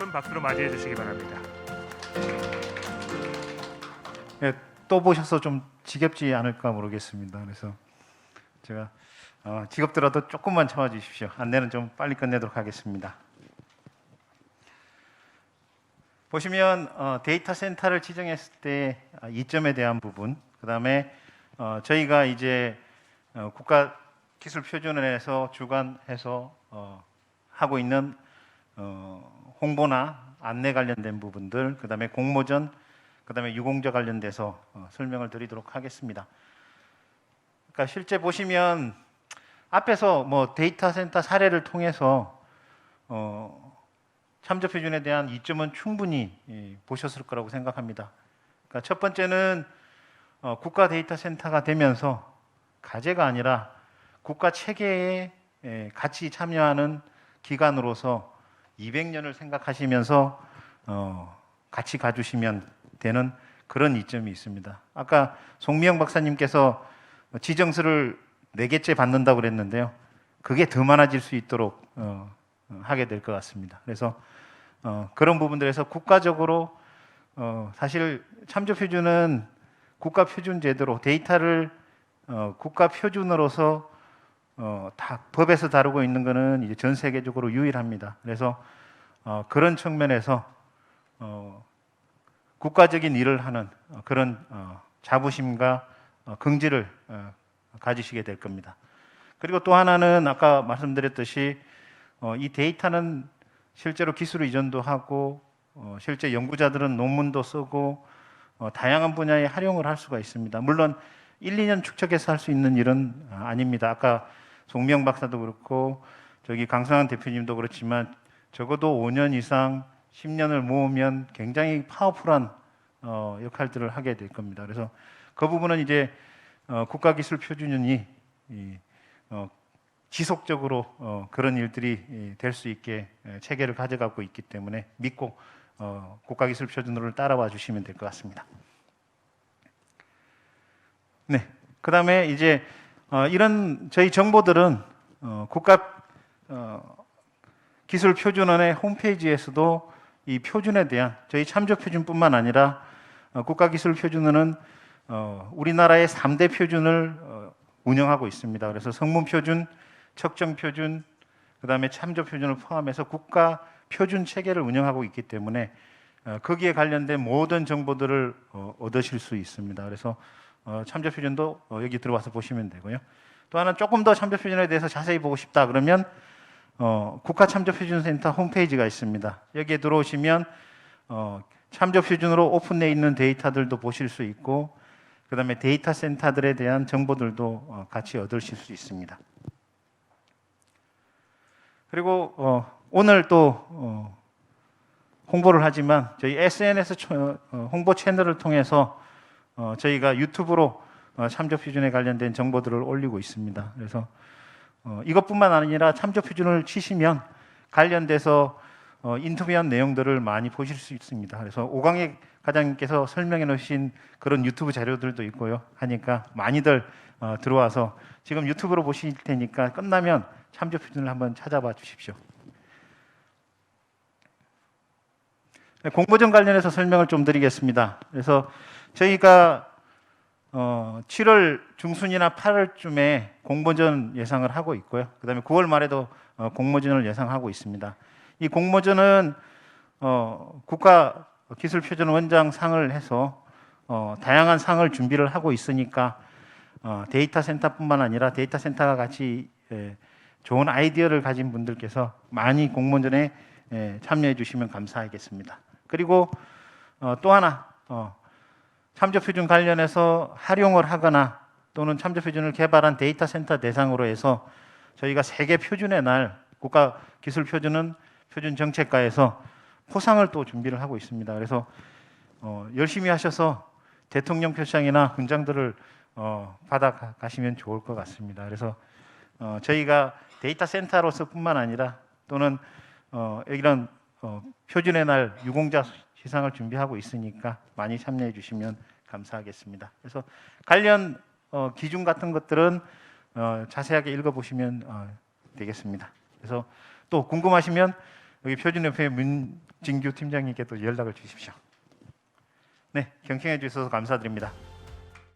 큰 박수로 맞이해 주시기 바랍니다. 예, 또 보셔서 좀 지겹지 않을까 모르겠습니다. 그래서 제가 어, 지겹더라도 조금만 참아주십시오. 안내는 좀 빨리 끝내도록 하겠습니다. 보시면 어, 데이터 센터를 지정했을 때 아, 이점에 대한 부분, 그 다음에 어, 저희가 이제 어, 국가 기술 표준원에서 주관해서 어, 하고 있는 어, 홍보나 안내 관련된 부분들, 그 다음에 공모전, 그 다음에 유공자 관련돼서 어, 설명을 드리도록 하겠습니다. 그러니까 실제 보시면 앞에서 뭐 데이터 센터 사례를 통해서 어, 참조 표준에 대한 이점은 충분히 예, 보셨을 거라고 생각합니다. 그러니까 첫 번째는 어, 국가 데이터 센터가 되면서 가제가 아니라 국가 체계에 예, 같이 참여하는 기관으로서 200년을 생각하시면서 어, 같이 가주시면 되는 그런 이점이 있습니다. 아까 송미영 박사님께서 지정서를 네 개째 받는다고 그랬는데요. 그게 더 많아질 수 있도록 어, 어, 하게 될 것 같습니다. 그래서 어, 그런 부분들에서 국가적으로 어, 사실 참조 표준은 국가 표준 제도로 데이터를 어, 국가 표준으로서 어, 다 법에서 다루고 있는 것은 이제 전 세계적으로 유일합니다. 그래서 어, 그런 측면에서 어, 국가적인 일을 하는 어, 그런 어, 자부심과 어, 긍지를 어, 가지시게 될 겁니다. 그리고 또 하나는 아까 말씀드렸듯이 어, 이 데이터는 실제로 기술 이전도 하고 어, 실제 연구자들은 논문도 쓰고 어, 다양한 분야에 활용을 할 수가 있습니다. 물론 1, 2년 축적해서 할 수 있는 일은 아, 아닙니다. 아까 송명 박사도 그렇고 저기 강성환 대표님도 그렇지만 적어도 5년 이상 10년을 모으면 굉장히 파워풀한 어, 역할들을 하게 될 겁니다. 그래서 그 부분은 이제 어, 국가기술표준연이 이, 어, 지속적으로 어, 그런 일들이 될 수 있게 에, 체계를 가져가고 있기 때문에 믿고 어, 국가기술표준으로 따라와 주시면 될 것 같습니다. 네, 그 다음에 이제 어, 이런 저희 정보들은 어, 국가 어, 기술 표준원의 홈페이지에서도 이 표준에 대한 저희 참조 표준뿐만 아니라 어, 국가 기술 표준원은 어, 우리나라의 3대 표준을 어, 운영하고 있습니다. 그래서 성문 표준, 척정 표준, 그다음에 참조 표준을 포함해서 국가 표준 체계를 운영하고 있기 때문에 어, 거기에 관련된 모든 정보들을 어, 얻으실 수 있습니다. 그래서 어, 참조 표준도 어, 여기 들어와서 보시면 되고요. 또 하나 조금 더 참조 표준에 대해서 자세히 보고 싶다 그러면 어, 국가 참조 표준 센터 홈페이지가 있습니다. 여기에 들어오시면 어, 참조 표준으로 오픈돼 있는 데이터들도 보실 수 있고 그다음에 데이터 센터들에 대한 정보들도 어, 같이 얻으실 수 있습니다. 그리고 어, 오늘 또 어, 홍보를 하지만 저희 SNS 초- 어, 홍보 채널을 통해서 어, 저희가 유튜브로 어, 참조 표준에 관련된 정보들을 올리고 있습니다. 그래서 어, 이것뿐만 아니라 참조 표준을 치시면 관련돼서 어, 인터뷰한 내용들을 많이 보실 수 있습니다. 그래서 오광익 과장님께서 설명해 놓으신 그런 유튜브 자료들도 있고요. 하니까 많이들 어, 들어와서 지금 유튜브로 보실 테니까 끝나면 참조 표준을 한번 찾아봐 주십시오. 네, 공모전 관련해서 설명을 좀 드리겠습니다. 그래서 저희가 어, 7월 중순이나 8월쯤에 공모전 예상을 하고 있고요. 그다음에 9월 말에도 어, 공모전을 예상하고 있습니다. 이 공모전은 어, 국가 기술표준 원장 상을 해서 어, 다양한 상을 준비를 하고 있으니까 어, 데이터 센터뿐만 아니라 데이터 센터가 같이 예, 좋은 아이디어를 가진 분들께서 많이 공모전에 예, 참여해 주시면 감사하겠습니다. 그리고 어, 또 하나 어, 참조 표준 관련해서 활용을 하거나 또는 참조 표준을 개발한 데이터 센터 대상으로 해서 저희가 세계 표준의 날 국가 기술 표준은 표준 정책과에서 포상을 또 준비를 하고 있습니다. 그래서 어, 열심히 하셔서 대통령 표창이나 훈장들을 어, 받아 가- 가시면 좋을 것 같습니다. 그래서 어, 저희가 데이터 센터로서뿐만 아니라 또는 어, 이런 어, 표준의 날 유공자 시상을 준비하고 있으니까 많이 참여해 주시면 감사하겠습니다. 그래서 관련 어, 기준 같은 것들은 어, 자세하게 읽어보시면 어, 되겠습니다. 그래서 또 궁금하시면 여기 표준협회 문진규 팀장님께 또 연락을 주십시오. 네, 경청해 주셔서 감사드립니다.